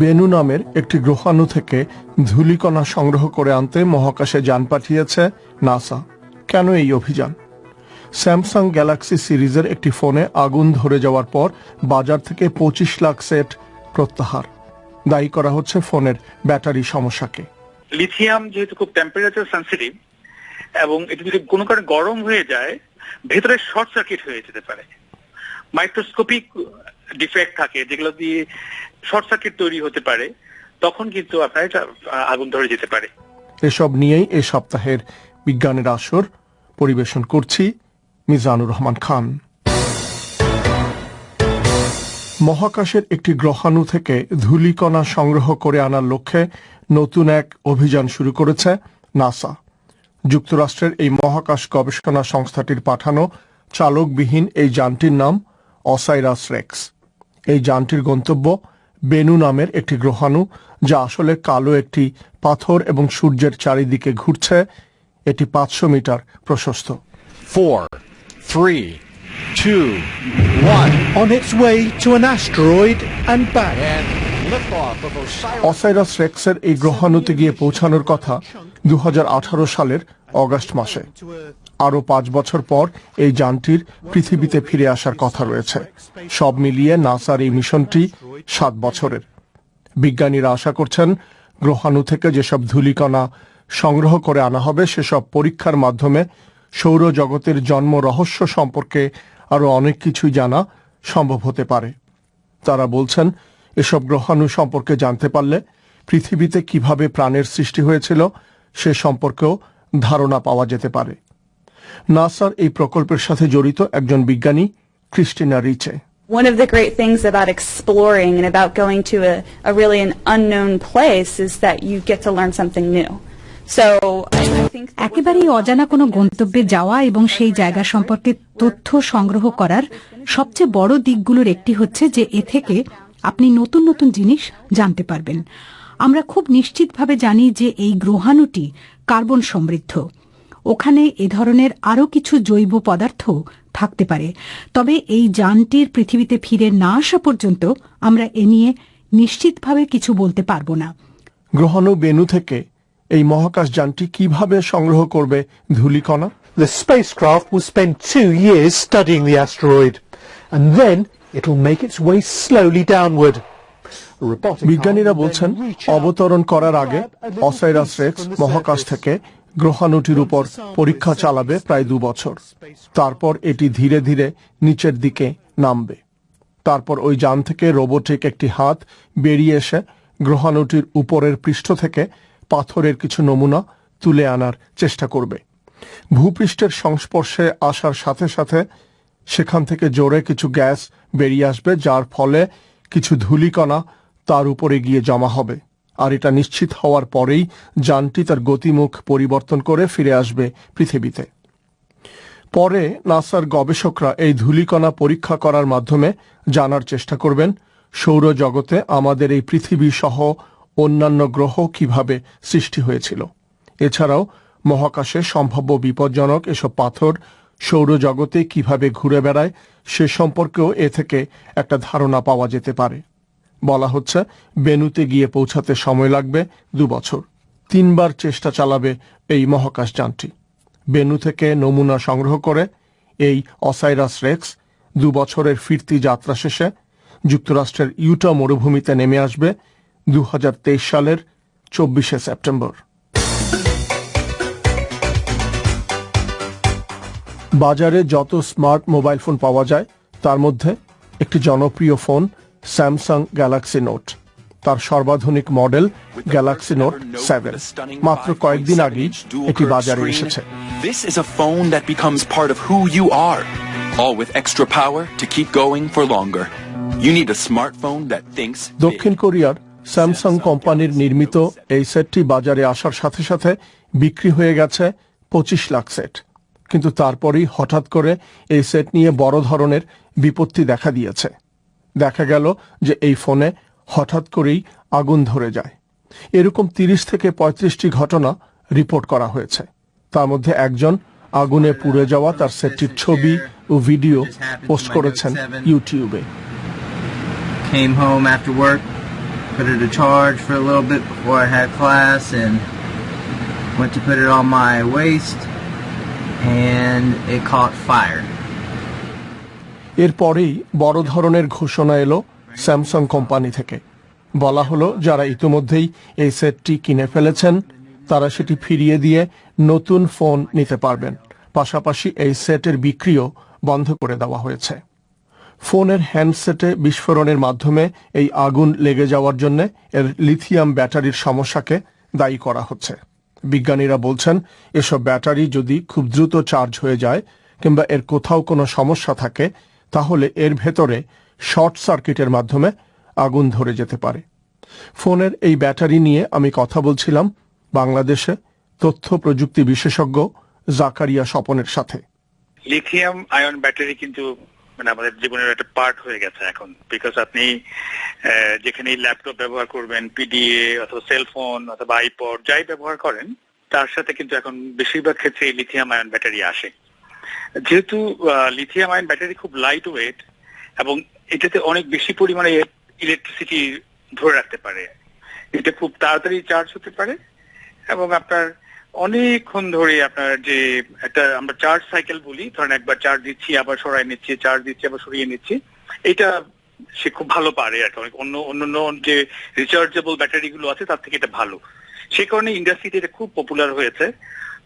বেনু নামের একটি গ্রহাণু থেকে ধূলিকণা সংগ্রহ করে আনতে মহাকাশে যান পাঠিয়েছে নাসা। কেন এই অভিযান? স্যামসাং গ্যালাক্সি সিরিজের একটি ফোনে আগুন ধরে যাওয়ার পর বাজার থেকে পঁচিশ লাখ সেট প্রত্যাহার। দায়ী করা হচ্ছে ফোনের ব্যাটারি সমস্যাকে। লিথিয়াম যেহেতু খুব টেম্পারেচার সেন্সিটিভ এবং এটি যদি কোনো কারণে গরম হয়ে যায়, ভেতরে শর্ট সার্কিট হয়ে যেতে পারে। মাইক্রোস্কোপিক ডিফেক্ট থাকে, যেগুলো দিয়ে শর্ট সার্কিট তৈরি হতে পারে, তখন কিন্তু আপনার এটা আগুন ধরে যেতে পারে। এসব নিয়েই এ সপ্তাহের বিজ্ঞানের আসর পরিবেশন করছি মিজানুর রহমান খান। মহাকাশের একটি গ্রহাণু থেকে ধূলিকণা সংগ্রহ করে আনার লক্ষ্যে নতুন এক অভিযান শুরু করেছে নাসা। যুক্তরাষ্ট্রের এই মহাকাশ গবেষণা সংস্থাটির পাঠানো চালকবিহীন এই যানটির নাম অসাইরাস রেক্স। এই যানটির গন্তব্য বেনু নামের একটি গ্রহাণু যা আসলে কালো একটি পাথর এবং সূর্যের চারিদিকে ঘুরছে এটি পাঁচশো মিটার প্রশস্ত four, three, two, one. on its way to an asteroid and back. অসাইরাস রেক্সের এই গ্রহাণুতে গিয়ে পৌঁছানোর কথা দু হাজার আঠারো সালের অগাস্ট মাসে আরও পাঁচ বছর পর এই যানটির পৃথিবীতে ফিরে আসার কথা রয়েছে। সব মিলিয়ে নাসার এই মিশনটি সাত বছরের। বিজ্ঞানীরা আশা করছেন, গ্রহাণু থেকে যেসব ধূলিকণা সংগ্রহ করে আনা হবে, সেসব পরীক্ষার মাধ্যমে সৌরজগতের জন্ম রহস্য সম্পর্কে আরও অনেক কিছুই জানা সম্ভব হতে পারে। তারা বলছেন, এসব গ্রহাণু সম্পর্কে জানতে পারলে পৃথিবীতে কীভাবে প্রাণের সৃষ্টি হয়েছিল সে সম্পর্কেও ধারণা পাওয়া যেতে পারে। নাসার এই প্রকল্পের সাথে জড়িত একজন বিজ্ঞানী Christina রিচে। One of the great things about exploring and about going to a, a really an unknown place is that you get to learn something new. So I, I think that একেবারেই অজানা কোনো গন্তব্যে যাওয়া এবং সেই জায়গা সম্পর্কে তথ্য সংগ্রহ করার সবচেয়ে বড় দিকগুলোর একটি হচ্ছে যে এ থেকে আপনি নতুন নতুন জিনিস জানতে পারবেন। আমরা খুব নিশ্চিতভাবে জানি যে এই গ্রহাণুটি কার্বন সমৃদ্ধ। ওখানে এ ধরনের আরও কিছু জৈব পদার্থ থাকতে পারে তবে এই যানটির পৃথিবীতে ফিরে না আসা পর্যন্ত আমরা এ নিয়ে নিশ্চিতভাবে কিছু বলতে পারব না গ্রহাণু বেনু থেকে এই মহাকাশ যানটি কীভাবে সংগ্রহ করবে ধূলিকণা The spacecraft will spend two years studying the asteroid, and then it'll make its way slowly downward. Robotic arm বিজ্ঞানীরা will then বলছেন reach out অবতরণ করার আগে grab a little OSIRIS piece REx from the মহাকাশ surface. থেকে গ্রহাণুটির উপর পরীক্ষা চালাবে প্রায় দু বছর। তারপর এটি ধীরে ধীরে নিচের দিকে নামবে। তারপর ওই যান থেকে রোবোটিক একটি হাত বেরিয়ে এসে গ্রহাণুটির উপরের পৃষ্ঠ থেকে পাথরের কিছু নমুনা তুলে আনার চেষ্টা করবে। ভূপৃষ্ঠের সংস্পর্শে আসার সাথে সাথে সেখান থেকে জোরে কিছু গ্যাস বেরিয়ে আসবে, যার ফলে কিছু ধূলিকণা তার উপরে গিয়ে জমা হবে। আর এটা নিশ্চিত হওয়ার পরেই যানটি তার গতিমুখ পরিবর্তন করে ফিরে আসবে পৃথিবীতে। পরে নাসার গবেষকরা এই ধূলিকণা পরীক্ষা করার মাধ্যমে জানার চেষ্টা করবেন, সৌরজগতে আমাদের এই পৃথিবী সহ অন্যান্য গ্রহ কীভাবে সৃষ্টি হয়েছিল। এছাড়াও মহাকাশে সম্ভাব্য বিপজ্জনক এসব পাথর সৌরজগতে কীভাবে ঘুরে বেড়ায় সে সম্পর্কেও এ থেকে একটা ধারণা পাওয়া যেতে পারে। বলা হচ্ছে বেনুতে গিয়ে পৌঁছাতে সময় লাগবে দু বছর। তিনবার চেষ্টা চালাবে এই মহাকাশ যানটি। বেনু থেকে নমুনা সংগ্রহ করে এই অসাইরাস রেক্স দু বছরের ফিরতি যাত্রা শেষে যুক্তরাষ্ট্রের ইউটা মরুভূমিতে নেমে আসবে দু হাজার তেইশ সালের চব্বিশে সেপ্টেম্বর। বাজারে যত স্মার্ট মোবাইল ফোন পাওয়া যায়, তার মধ্যে একটি জনপ্রিয় ফোন স্যামসাং গ্যালাক্সি নোট তার সর্বাধুনিক মডেল গ্যালাক্সি নোট সেভেন মাত্র কয়েকদিন আগেই এটি বাজারে এসেছে This is a phone that becomes part of who you are, all with extra power to keep going for longer. You need a smartphone that thinks big. দক্ষিণ কোরিয়ার Samsung কোম্পানির নির্মিত এই সেটটি বাজারে আসার সাথে সাথে বিক্রি হয়ে গেছে পঁচিশ লাখ সেট কিন্তু তারপরেই হঠাৎ করে এই সেট নিয়ে বড় ধরনের বিপত্তি দেখা দিয়েছে দেখা গেল যে এই ফোনে হঠাৎ করেই আগুন ধরে যায় এরকম তিরিশ থেকে পঁয়ত্রিশটি ঘটনা রিপোর্ট করা হয়েছে তার মধ্যে একজন আগুনে পুড়ে যাওয়া তার সেটটির ছবি ও ভিডিও পোস্ট করেছেন ইউটিউবে came home after work, put it to charge for a little bit before I had class and went to put it on my waist and it caught fire. এরপরেই বড় ধরনের ঘোষণা এলো স্যামসাং কোম্পানি থেকে। বলা হলো, যারা ইতিমধ্যেই এই সেটটি কিনে ফেলেছেন, তারা সেটি ফিরিয়ে দিয়ে নতুন ফোন নিতে পারবেন। পাশাপাশি এই সেটের বিক্রিও বন্ধ করে দেওয়া হয়েছে। ফোনের হ্যান্ডসেটে বিস্ফোরণের মাধ্যমে এই আগুন লেগে যাওয়ার জন্য এর লিথিয়াম ব্যাটারির সমস্যাকে দায়ী করা হচ্ছে। বিজ্ঞানীরা বলছেন, এসব ব্যাটারি যদি খুব দ্রুত চার্জ হয়ে যায় কিংবা এর কোথাও কোনো সমস্যা থাকে তাহলে এর ভেতরে শর্ট সার্কিটের মাধ্যমে আগুন ধরে যেতে পারে। ফোনের এই ব্যাটারি নিয়ে আমি কথা বলছিলাম বাংলাদেশে তথ্য প্রযুক্তি বিশেষজ্ঞ জাকারিয়া স্বপনের সাথে। লিথিয়াম আয়ন ব্যাটারি কিন্তু মানে আমাদের জীবনের একটা পার্ট হয়ে গেছে এখন। বিকজ আপনি যেখানে ল্যাপটপ ব্যবহার করবেন পিডিএ অথবা সেলফোন অথবা আইপড যাই ব্যবহার করেন, তার সাথে কিন্তু এখন বেশিরভাগ ক্ষেত্রে লিথিয়াম আয়ন ব্যাটারি আসে। যেহেতু লিথিয়াম আয়ন ব্যাটারি খুব লাইট ওয়েট এবং এটাতে অনেক বেশি পরিমাণে ইলেকট্রিসিটি ধরে রাখতে পারে। এটা খুব তাড়াতাড়ি চার্জ হতে পারে এবং আপনার অনেকক্ষণ ধরে আপনার যে একটা আমরা চার্জ সাইকেল বলি, ধরেন একবার চার্জ দিচ্ছি, আবার সরাই নিচ্ছি চার্জ দিচ্ছি, আবার সরিয়ে নিচ্ছি, এটা সে খুব ভালো পারে আর অনেক অন্য অন্য যে রিচার্জেবল ব্যাটারি গুলো আছে, তার থেকে এটা ভালো। সে কারণে ইন্ডাস্ট্রিতে এটা খুব পপুলার হয়েছে।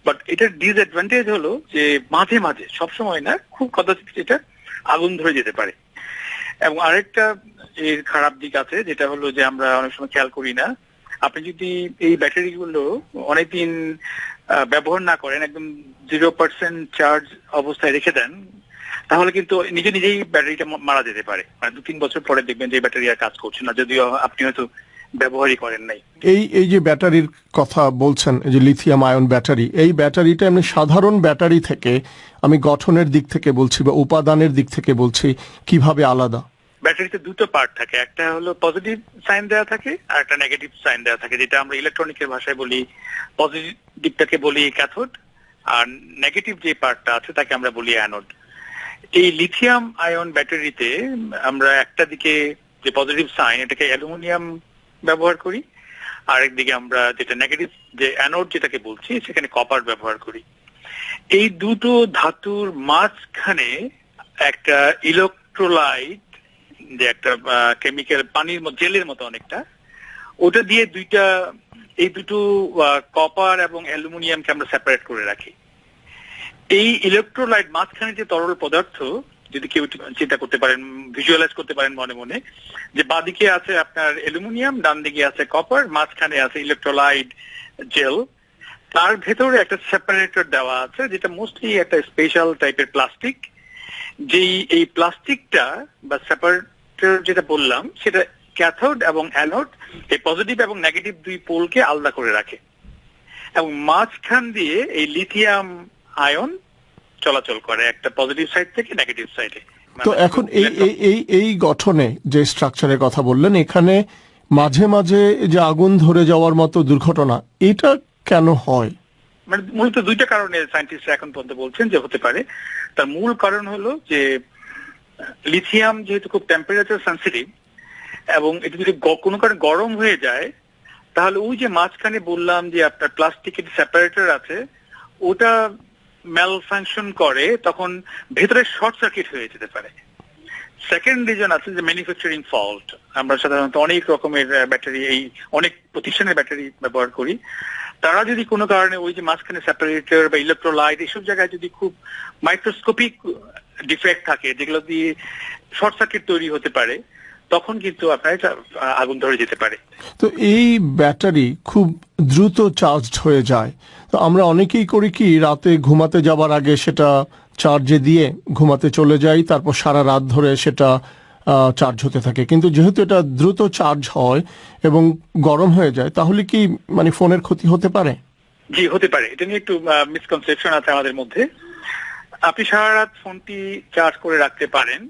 বাট এটার ডিসঅ্যাডভান্টেজ হলো যে মাঝে মাঝে, সবসময় না, খুব কদাচিৎ এটা আগুন ধরে যেতে পারে। এবং আরেকটা এর খারাপ দিক আছে, যেটা হলো যে আমরা অনেক সময় খেয়াল করি না। আপনি যদি এই ব্যাটারি গুলো অনেকদিন ব্যবহার না করেন, একদম জিরো পার্সেন্ট চার্জ অবস্থায় রেখে দেন, তাহলে কিন্তু নিজে নিজেই ব্যাটারিটা মারা যেতে পারে। মানে দু তিন বছর পরে দেখবেন যে ব্যাটারি আর কাজ করছে না। যদিও আপনি হয়তো ব্যবহারই করেন নাই। এই এই যে ব্যাটারির কথা বলছেন এই যে লিথিয়াম আয়ন ব্যাটারি এই ব্যাটারিটা এমনি সাধারণ ব্যাটারি থেকে আমি গঠনের দিক থেকে বলছি বা উপাদানের দিক থেকে বলছি কীভাবে আলাদা? ব্যাটারিতে দুটো পার্ট থাকে একটা হলো পজিটিভ সাইন দেওয়া থাকে আর একটা নেগেটিভ সাইন দেওয়া থাকে যেটা আমরা ইলেকট্রনিকের ভাষায় বলি পজিটিভটাকে বলি ক্যাথোড আর নেগেটিভ যে পার্টটা আছে তাকে আমরা বলি অ্যানোড এই লিথিয়াম আয়ন ব্যাটারিতে আমরা একটা দিকে যে পজিটিভ সাইন এটাকে অ্যালুমিনিয়াম ব্যবহার করি। আরেকদিকে আমরা যেটা নেগেটিভ যে অ্যানোড যেটাকে বলছি, সেখানে কপার ব্যবহার করি। এই দুটো ধাতুর মাঝখানে একটা ইলেকট্রোলাইট যে একটা কেমিক্যাল পানির জেলের মতো অনেকটা, ওটা দিয়ে দুইটা, এই দুটো কপার এবং অ্যালুমিনিয়ামকে আমরা সেপারেট করে রাখি। এই ইলেকট্রোলাইট মাঝখানে যে তরল পদার্থ যদি কেউ চিন্তা করতে পারেন ভিজুয়ালাইজ করতে পারেন মনে মনে, যে বাদিকে আছে আপনার অ্যালুমিনিয়াম ডান দিকে আছে কপার মাঝখানে আছে ইলেকট্রোলাইট জেল তার ভেতরে একটা সেপারেটর দেওয়া আছে, যেটা মোস্টলি একটা স্পেশাল টাইপের প্লাস্টিক যেই, এই প্লাস্টিকটা বা সেপারেটর যেটা বললাম, সেটা ক্যাথোড এবং অ্যানোড এই পজিটিভ এবং নেগেটিভ দুই পোলকে আলাদা করে রাখে। এবং মাঝখান দিয়ে এই লিথিয়াম আয়ন চলাচল করে একটা পজিটিভ সাইড থেকে নেগেটিভ সাইডে তো এখন এই এই এই এই গঠনে যে স্ট্রাকচারের কথা বললেন এখানে মাঝে মাঝে যে আগুন ধরে যাওয়ার মতো দুর্ঘটনা এটা কেন হয়? মানে মূলত দুইটা কারণে সায়েন্টিস্টরা এখন পর্যন্ত বলছেন যে হতে পারে। তার মূল কারণ হলো যে লিথিয়াম যেহেতু খুব টেম্পারেচার সেন্সিটিভ এবং এটা যদি কোনো কারণে গরম হয়ে যায় তাহলে ওই যে মাঝখানে বললাম যে আপনার প্লাস্টিকের সেপারেটর আছে ওটা ম্যাল ফাংশন করে, তখন ভেতরে শর্ট সার্কিট হয়ে যেতে পারে। সেকেন্ড রিজন আছে যে ম্যানুফ্যাকচারিং ফল্ট আমরা সাধারণত অনেক রকমের ব্যাটারি এই অনেক প্রতিষ্ঠানের ব্যাটারি ব্যবহার করি। তারা যদি কোনো কারণে ওই যে মাঝখানে সেপারেটর বা ইলেকট্রোলাইট এইসব জায়গায় যদি খুব মাইক্রোস্কোপিক ডিফেক্ট থাকে, যেগুলো দিয়ে শর্ট সার্কিট তৈরি হতে পারে, তখন কিন্তু আপনার আগুন ধরে যেতে পারে। তো এই ব্যাটারি খুব দ্রুত চার্জড হয়ে যায়। তো আমরা অনেকেই করি কি, রাতে ঘুমাতে যাবার আগে সেটা চার্জে দিয়ে ঘুমাতে চলে যাই, তারপর সারা রাত ধরে সেটা চার্জ হতে থাকে। কিন্তু যেহেতু এটা দ্রুত চার্জ হয় এবং গরম হয়ে যায়, তাহলে কি মানে ফোনের ক্ষতি হতে পারে? জি, হতে পারে। এটা নিয়ে একটু মিসকনসেপশন আছে আমাদের মধ্যে। আপনি সারা রাত ফোনটি চার্জ করে রাখতে পারেন।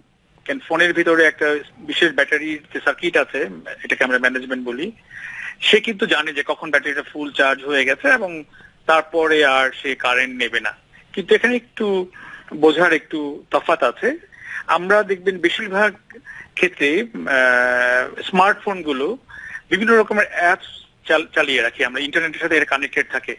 কেন ফোনের ভিতরে একটা বিশেষ ব্যাটারির যে সার্কিট আছে, এটাকে আমরা ম্যানেজমেন্ট বলি, সে কিন্তু জানে যে কখন ব্যাটারিটা ফুল চার্জ হয়ে গেছে এবং তারপরে আর সে কারেন্ট নেবে না। কিন্তু এখানে একটু বোঝার একটু তফাৎ আছে। আমরা দেখবেন বেশিরভাগ ক্ষেত্রে স্মার্টফোনগুলো বিভিন্ন রকমের অ্যাপস চালিয়ে রাখি আমরা। ইন্টারনেটের সাথে এর কানেক্টেড থাকে।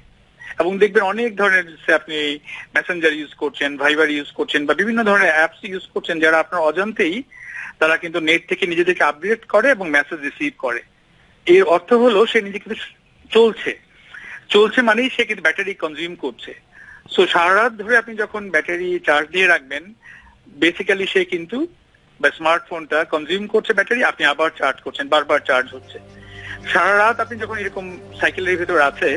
এবং দেখবেন অনেক ধরনের আপনি মেসেঞ্জার ইউজ করছেন ভাইবার ইউজ করছেন বা বিভিন্ন ধরনের অ্যাপস ইউজ করছেন যারা আপনার অজান্তেই তারা কিন্তু নেট থেকে নিজেদেরকে আপডেট করে এবং মেসেজ রিসিভ করে। এর অর্থ হলো সে নিজে কিন্তু চলছে। চলছে মানেই সে কিন্তু ব্যাটারি কনজিউম করছে। সো সারা রাত ধরে আপনি যখন ব্যাটারি চার্জ দিয়ে রাখবেন বেসিক্যালি সে কিন্তু স্মার্টফোনটা কনজিউম করছে ব্যাটারি আপনি আবার চার্জ করছেন, বারবার চার্জ হচ্ছে। সারা রাত আপনি যখন এরকম সাইকেলের ভেতর আছে,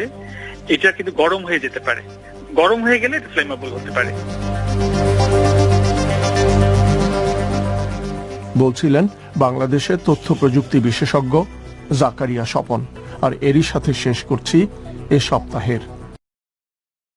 এটা কিন্তু গরম হয়ে যেতে পারে। গরম হয়ে গেলে এটা ফ্লেমেবল হতে পারে। বলছিলেন বাংলাদেশের তথ্য প্রযুক্তি বিশেষজ্ঞ জাকারিয়া স্বপন। আর এরই সাথে শেষ করছি এ সপ্তাহের